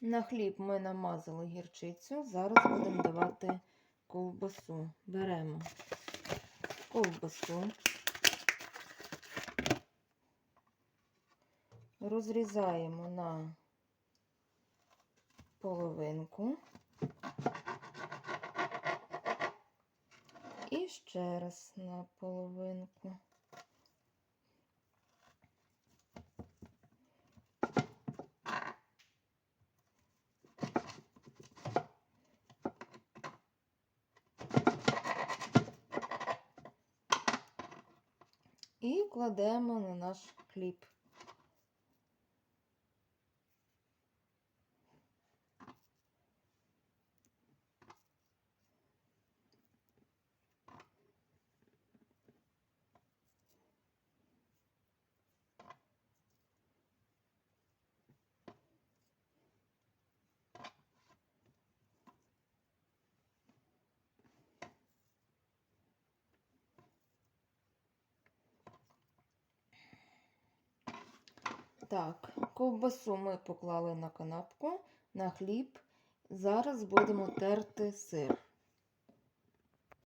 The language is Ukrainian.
На хліб ми намазали гірчицю. Зараз будемо давати ковбасу. Беремо ковбасу. Розрізаємо на половинку. І ще раз на половинку. І кладемо на наш хліб. Так, ковбасу ми поклали на канапку, на хліб. Зараз будемо терти сир.